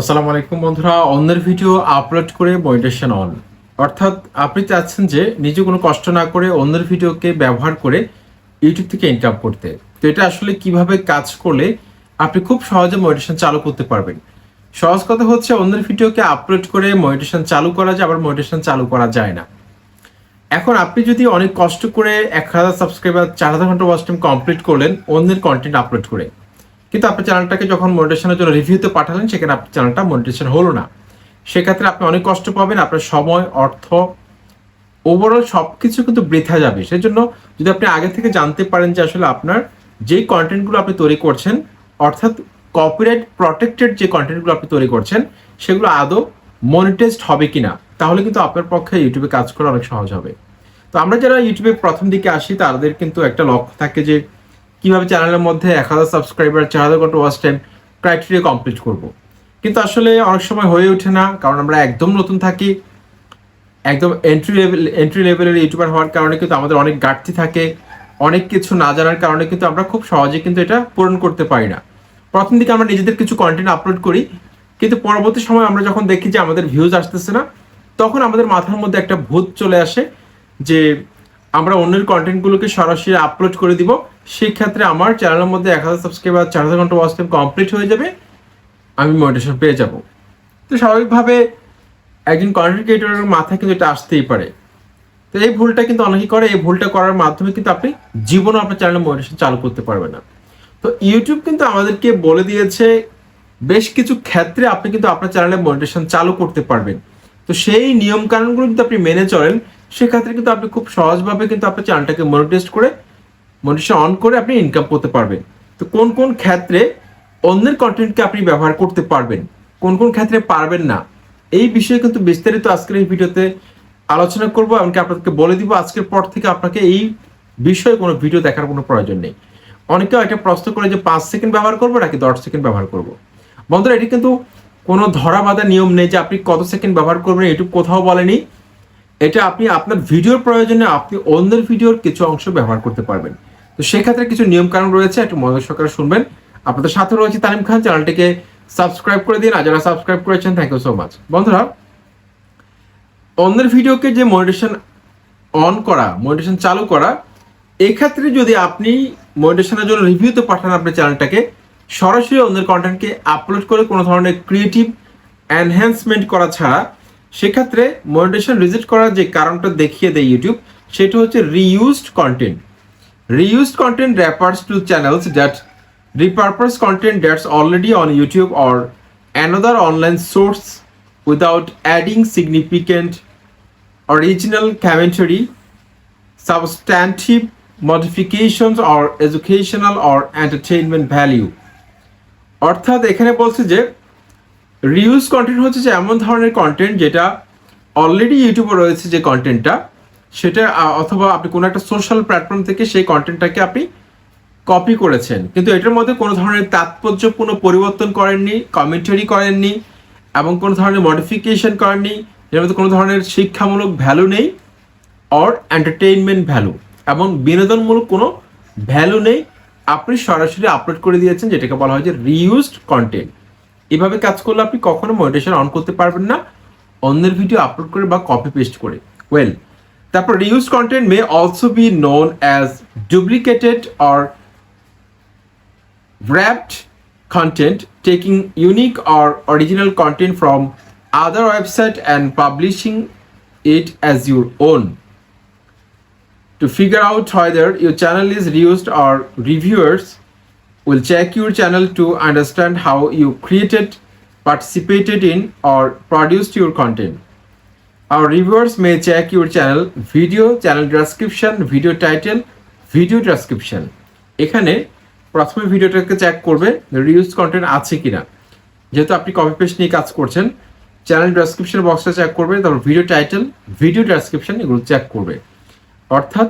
আসসালামু আলাইকুম বন্ধুরা, অন্যের ভিডিও আপলোড করে মনিটেশন অন। অর্থাৎ আপনি চাচ্ছেন যে নিজে কোনো কষ্ট না করে অন্যের ভিডিওকে ব্যবহার করে ইউটিউব থেকে ইনকাম করতে। তো এটা আসলে কীভাবে কাজ করলে আপনি খুব সহজে মনিটেশন চালু করতে পারবেন? সহজ কথা হচ্ছে, অন্যের ভিডিওকে আপলোড করে মনিটেশন চালু করা যায়, আবার মনিটেশন চালু করা যায় না। এখন আপনি যদি অনেক কষ্ট করে এক হাজার সাবস্ক্রাইবার চার হাজার ঘণ্টা ওয়াচ টাইম কমপ্লিট করলেন, অন্যের কন্টেন্ট আপলোড করে। কিন্তু আপনার চ্যানেলটাকে যখন মনিটেশনের জন্য রিভিউতে পাঠালেন, সেখানে আপনার চ্যানেলটা মনিটেশন হলো না। সেক্ষেত্রে আপনি অনেক কষ্ট পাবেন, আপনার সময়, অর্থ ওভারঅল সব কিছু কিন্তু বৃথা যাবে। সেজন্য যদি আপনি আগে থেকে জানতে পারেন যে আসলে আপনার যেই কন্টেন্টগুলো আপনি তৈরি করছেন, অর্থাৎ কপিরাইট প্রটেক্টেড যে কন্টেন্টগুলো আপনি তৈরি করছেন, সেগুলো আদৌ মনিটাইজড হবে কিনা, তাহলে কিন্তু আপনার পক্ষে ইউটিউবে কাজ করা অনেক সহজ হবে। তো আমরা যারা ইউটিউবে প্রথম দিকে আসি, তাদের কিন্তু একটা লক্ষ্য থাকে যে কীভাবে চ্যানেলের মধ্যে এক হাজার সাবস্ক্রাইবার চার হাজার ঘণ্টা ওয়াচ টাইম ক্রাইটেরিয়া কমপ্লিট করব। কিন্তু আসলে অনেক সময় হয়ে ওঠে না, কারণ আমরা একদম নতুন থাকি, একদম এন্ট্রি লেভেল এন্ট্রি লেভেলের ইউটিউবার হওয়ার কারণে কিন্তু আমাদের অনেক ঘাটতি থাকে, অনেক কিছু না জানার কারণে কিন্তু আমরা খুব সহজে কিন্তু এটা পূরণ করতে পারি না। প্রথম দিকে আমরা নিজেদের কিছু কন্টেন্ট আপলোড করি, কিন্তু পরবর্তী সময় আমরা যখন দেখি যে আমাদের ভিউজ আসতেছে না, তখন আমাদের মাথার মধ্যে একটা ভূত চলে আসে যে আমরা অন্যের কন্টেন্টগুলোকে সরাসরি আপলোড করে দিব সেই ক্ষেত্রে আমার চ্যানেলের মধ্যে এক হাজার সাবস্ক্রাইবার চার হাজার ঘণ্টা ওয়াচ টাইম কমপ্লিট হয়ে যাবে, আমি মোটিভেশন পেয়ে যাব। তো স্বাভাবিকভাবে একজন কন্টেন্ট ক্রিয়েটরের মাথায় কিন্তু এটা আসতেই পারে। তো এই ভুলটা কিন্তু অনেকেই করে, এই ভুলটা করার মাধ্যমে কিন্তু আপনি জীবনে আপনার চ্যানেলে মোটিভেশন চালু করতে পারবেন না। তো ইউটিউব কিন্তু আমাদেরকে বলে দিয়েছে, বেশ কিছু ক্ষেত্রে আপনি কিন্তু আপনার চ্যানেলে মনিটেশন চালু করতে পারবেন। তো সেই নিয়ম কানুনগুলো যদি আপনি মেনে চলেন, সেক্ষেত্রে কিন্তু আপনি খুব সহজভাবে কিন্তু আপনার চ্যানেলটাকে মনিটাইজ করে মনিটেশন অন করে আপনি ইনকাম করতে পারবেন। তো কোন কোন ক্ষেত্রে অন্যের কন্টেন্টকে আপনি ব্যবহার করতে পারবেন? কোন কোন ক্ষেত্রে পারবেন না? এই বিষয়ে কিন্তু বিস্তারিত আজকের এই ভিডিওতে আলোচনা করব, এমনকি আপনাদেরকে বলে দিব আজকের পর থেকে আপনাকে এই বিষয়ে কোনো ভিডিও দেখার কোনো প্রয়োজন নেই। অনেকেও একটা প্রশ্ন করে যে পাঁচ সেকেন্ড ব্যবহার করব নাকি দশ সেকেন্ড ব্যবহার করব? বন্ধুরা, এটি কিন্তু কোনো ধরা বাঁধা নিয়ম নেই যে আপনি কত সেকেন্ড ব্যবহার করবেন ইউটিউব কোথাও বলেনি। এটা আপনি আপনার ভিডিওর প্রয়োজনে আপনি অন্যের ভিডিওর কিছু অংশ ব্যবহার করতে পারবেন। তো সেক্ষেত্রে কিছু নিয়ম কানুন রয়েছে, একটু মনোযোগ সহকারে শুনবেন। আপনাদের সাথে রয়েছে তালিম খান, চ্যানেলটিকে সাবস্ক্রাইব করে দিন। আর যারা সাবস্ক্রাইব করেছেন থ্যাংক ইউ সো মাচ বন্ধুরা, অন্যের ভিডিওকে যে মনিটেশন অন করা মনিটেশন চালু করা, এক্ষেত্রে যদি আপনি মনিটেশনের জন্য রিভিউতে পাঠান আপনার চ্যানেলটাকে, সরাসরি অন্যের কন্টেন্টকে আপলোড করে কোনো ধরনের ক্রিয়েটিভ এনহ্যান্সমেন্ট করা ছাড়া, সেক্ষেত্রে মনিটেশন রিজেক্ট করার যে কারণটা দেখিয়ে দেয় ইউটিউব সেটা হচ্ছে reused content reused content refers to channels that repurpose content that's already on YouTube or another online source without adding significant original commentary, substantive modifications or educational or entertainment value. অর্থাৎ এখানে বলছে যে reuse content হচ্ছে যে এমন ধরনের content যেটা already ইউটিউবে রয়েছে যে কন্টেন্টটা সেটা অথবা আপনি কোনো একটা সোশ্যাল প্ল্যাটফর্ম থেকে সেই কন্টেন্টটাকে আপনি কপি করেছেন। কিন্তু এটার মধ্যে কোনো ধরনের তাৎপর্যপূর্ণ পরিবর্তন করেননি কমেন্টারি করেননি, এবং কোনো ধরনের মডিফিকেশন করেননি, এর মধ্যে কোনো ধরনের শিক্ষামূলক ভ্যালু নেই অর এন্টারটেইনমেন্ট ভ্যালু এবং বিনোদনমূলক কোনো ভ্যালু নেই, আপনি সরাসরি আপলোড করে দিয়েছেন, যেটাকে বলা হয় যে রিইউজড কন্টেন্ট এভাবে কাজ করলে আপনি কখনো মনিটেশন অন করতে পারবেন না, অন্যের ভিডিও আপলোড করে বা কপি পেস্ট করে। Well তারপর reuse content may also be known as duplicated or wrapped content taking unique or original content from other website and publishing it as your own to figure out whether your channel is reused or reviewers will check your channel to understand how you created participated in or produced your content Our reviewers may check your channel, video, channel description, video title, video description. এখানে প্রথমে ভিডিওটাকে check করবে reuse content আছে কিনা। যেহেতু আপনি copy paste নিয়ে কাজ করছেন চ্যানেল ডেসক্রিপশন বক্সটা চেক করবে তারপর ভিডিও টাইটেল ভিডিও ডেসক্রিপশন এগুলো চেক করবে। অর্থাৎ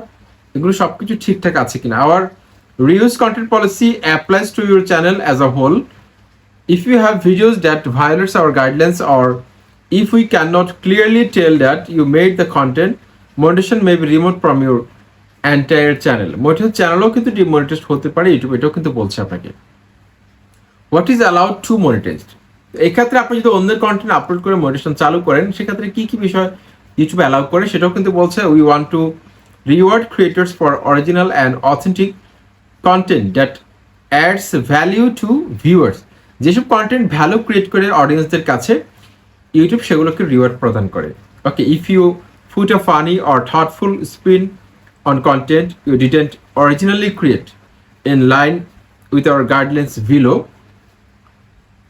এগুলো সব কিছু ঠিকঠাক আছে কিনা। Our reuse content policy applies to your channel as a whole if you have videos that violates our guidelines or if we cannot clearly tell that you made the content, monetization may be removed from your entire channel. Monetization চ্যানেলও কিন্তু ডিমনিটাইজড হতে পারে YouTube এটাও কিন্তু বলছে আপনাকে। What is allowed to monetized এই ক্ষেত্রে আপনি যদি অন্যের কন্টেন্ট আপলোড করে মোটিভেশন চালু করেন, সেক্ষেত্রে কি কি বিষয় ইউটিউব অ্যালাউ করে সেটাও কিন্তু বলছে we want to reward creators for original and authentic content that adds value to viewers যেসব কন্টেন্ট ভ্যালু ক্রিয়েট করে অডিয়েন্সদের কাছে ইউটিউব সেগুলোকে রিওয়ার্ড প্রদান করে। Okay if you put a funny or thoughtful spin on content you didn't originally create in line with our guidelines below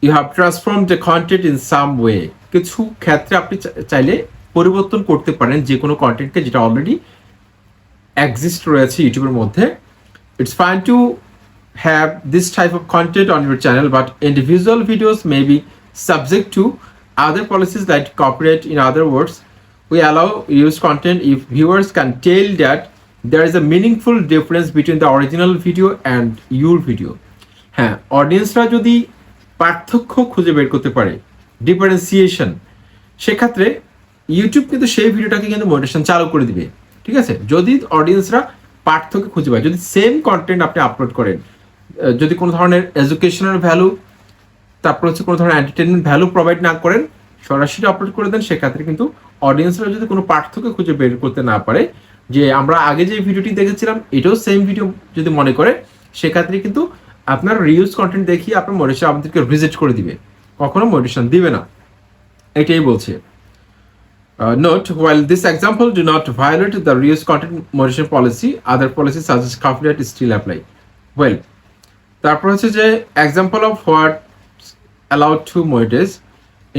you have transform the content in some way কিছু ক্ষেত্রে আপনি চাইলে পরিবর্তন করতে পারেন যে কোনো কন্টেন্টকে যেটা অলরেডি এক্সিস্ট রয়েছে ইউটিউবের মধ্যে। It's fine to have this type of content on your channel but individual videos may be subject to other policies like copyright in other words we allow use content if viewers can tell that there is a meaningful difference between the original video and your video হ্যাঁ অডিয়েন্সরা যদি পার্থক্য খুঁজে বের করতে পারে differentiation সেক্ষেত্রে YouTube কিন্তু সেই ভিডিওটাকে কিন্তু মোটিভেশন চালু করে দিবে ঠিক আছে যদি অডিয়েন্সরা পার্থক্য খুঁজে পায় যদি সেম কন্টেন্ট আপনি আপলোড করেন যদি কোনো ধরনের এডুকেশনাল ভ্যালু তারপর হচ্ছে কোনো ধরনের এন্টারটেনমেন্ট ভ্যালু প্রোভাইড না করেন সরাসরি আপলোড করে দেন সেক্ষেত্রে কিন্তু অডিয়েন্সরা যদি কোনো পার্থক্য খুঁজে বের করতে না পারে যে আমরা আগে যে ভিডিওটি দেখেছিলাম এটাও সেম ভিডিও যদি মনে করে সেক্ষেত্রে কিন্তু আপনার রিউজ কন্টেন্ট দেখিয়ে আপনার মোটিভেশন আপনাদেরকে রিজেক্ট করে দিবে। কখনো মোটিভেশন দিবে না। এটাই বলছে। while this example do not violate the reuse content moderation policy, other policies such as copyright still apply. Well, তারপর হচ্ছে যে example of what allowed to monetize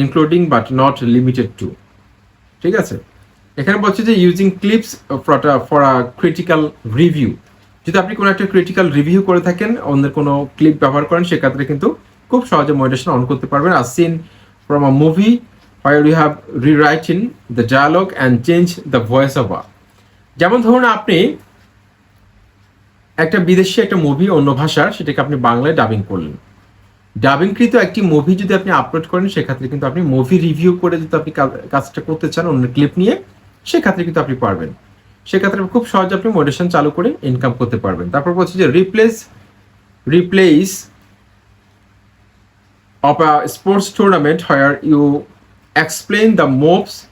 including but not limited to ঠিক আছে? এখানে বলছে যে using clips for a critical review যদি আপনি কোনো একটা ক্রিটিক্যাল রিভিউ করে থাকেন, অন্যের কোনো ক্লিপ ব্যবহার করেন, সেক্ষেত্রে কিন্তু খুব সহজে মনিটেশন অন করতে পারবেন। আর scene from a movie where you have the dialogue and change the voice of over যেমন ধরুন আপনি একটা বিদেশি একটা মুভি অন্য ভাষার, সেটাকে আপনি বাংলায় ডাবিং করলেন। ডাবিংকৃত একটি মুভি যদি আপনি আপলোড করেন, সেক্ষেত্রে কিন্তু আপনি মুভি রিভিউ করে যদি আপনি কাজটা করতে চান, অন্য ক্লিপ নিয়ে, সেক্ষেত্রে কিন্তু আপনি পারবেন। সেক্ষেত্রে খুব সহজে আপনি মোডেশন চালু করে ইনকাম করতে পারবেন। তারপর বলছি যে replace replace of a sports tournament where you explain the moves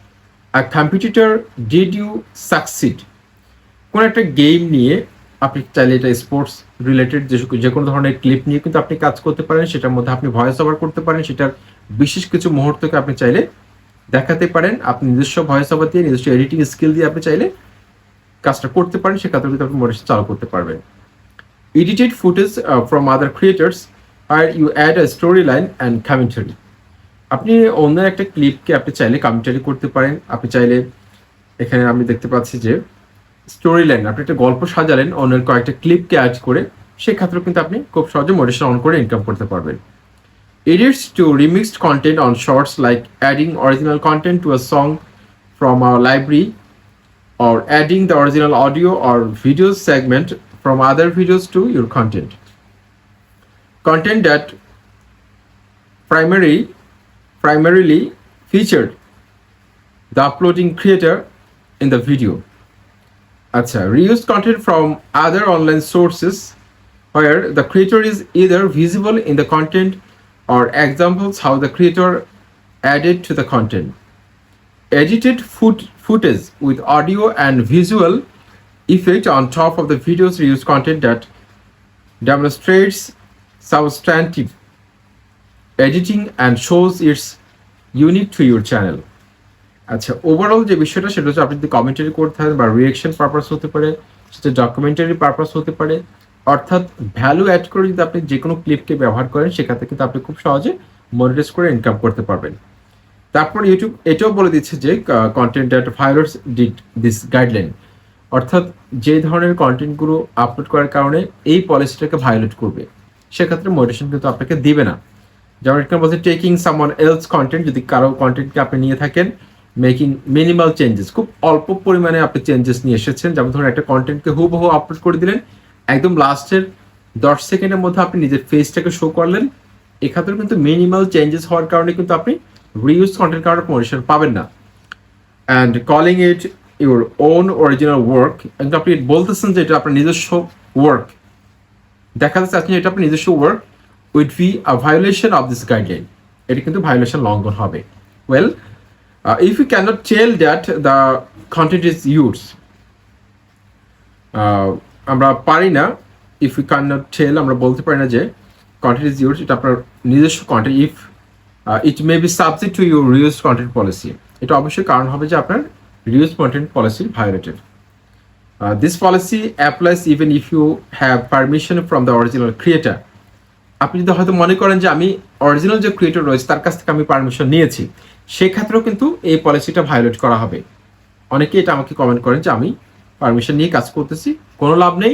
a competitor did you succeed? কোন একটা গেম নিয়ে আপনি চাইলে এটা স্পোর্টস রিলেটেড যে যে কোনো ধরনের ক্লিপ নিয়ে কিন্তু আপনি কাজ করতে পারেন, সেটার মধ্যে আপনি ভয়েস ওভার করতে পারেন, সেটার বিশেষ কিছু মুহূর্তকে আপনি চাইলে দেখাতে পারেন। আপনি নিজস্ব ভয়েস ওভার দিয়ে, নিজস্ব এডিটিং স্কিল দিয়ে আপনি চাইলে কাজটা করতে পারেন সেক্ষেত্রে কিন্তু আপনি মোটিভেশন চালু করতে পারবেন। Edited footage from from creators R you add add story line and commentary. আপনি অন্য একটা ক্লিপকে আপনি চাইলে কমেন্টারি করতে পারেন। আপনি চাইলে এখানে আমি দেখতে পাচ্ছি যে স্টোরি লাইন আপনি একটা গল্প সাজালেন, অন্যের কয়েকটা ক্লিপকে অ্যাড করে, সেই ক্ষেত্রেও কিন্তু আপনি খুব সহজে মডিশন অন করে ইনকাম করতে পারবেন। Edits to remixed content on shorts like adding original content to a song from our library or adding the original audio or video segment from other videos to your content content that primary primarily featured the uploading creator in the video Acha, reused content from other online sources where the creator is either visible in the content or examples how the creator added to the content. Edited foot, footage with audio and visual effect on top of the videos reuse content that demonstrates substantive editing and shows its unique to your channel আচ্ছা overall যে বিষয়টা সেটা হচ্ছে আপনি যদি commentary করতে থাকেন বা রিয়েকশন পারপাস হতে পারে, সেটা ডকুমেন্টারি পারপাস হতে পারে, অর্থাৎ ভ্যালু অ্যাড করে যদি আপনি যে কোনো ক্লিপকে ব্যবহার করেন, সেক্ষেত্রে কিন্তু আপনি খুব সহজে মনিটাইজ করে ইনকাম করতে পারবেন। তারপর ইউটিউব এটাও বলে দিচ্ছে যে content that violates did this guideline অর্থাৎ যে ধরনের কন্টেন্টগুলো আপলোড করার কারণে এই পলিসিটাকে ভায়োলেট করবে, সেক্ষেত্রে মোটিভেশন কিন্তু আপনাকে দিবে না। যেমন এখানে বলছে টেকিং সামওয়ান এলস কন্টেন্ট যদি কারও কন্টেন্টকে আপনি নিয়ে থাকেন মেকিং মিনিমাল চেঞ্জেস খুব অল্প পরিমাণে আপনি চেঞ্জেস নিয়ে এসেছেন। যেমন ধরুন, একটা কন্টেন্টকে হুবহু আপলোড করে দিলেন। একদম লাস্টের দশ সেকেন্ডের মধ্যে আপনি নিজের ফেসটাকে শো করলেন। এক্ষেত্রে কিন্তু মিনিমাল চেঞ্জেস হওয়ার কারণে কিন্তু আপনি রিউজ কন্টেন্ট কারণে প্রমোশন পাবেন না। And calling it your own original work কিন্তু আপনি বলতেছেন যে এটা আপনার নিজস্ব ওয়ার্ক দেখা যাচ্ছে আপনি এটা আপনার নিজস্ব work with be a violation of this guideline এটা কিন্তু ভায়োলেশন লঙ্ঘন হবে। Well if you can't tell that the content is use আমরা পারি না। If you can not tell আমরা বলতে পারি না যে কন্টেন্ট ইজ ইউজ এটা আপনার নিজস্ব content if it may be subject to your reuse content policy এটা অবশ্যই কারণ হবে যে আপনার reuse content policy violated this policy applies even if you have permission from the original creator আপনি যদি হয়তো মনে করেন যে আমি অরিজিনাল যে ক্রিয়েটর রয়েছে, তার কাছ থেকে আমি পারমিশন নিয়েছি সেক্ষেত্রেও কিন্তু এই পলিসিটা ভায়োলেট করা হবে। অনেকে এটা আমাকে কমেন্ট করেন যে আমি পারমিশন নিয়ে কাজ করতেছি, কোনো লাভ নেই।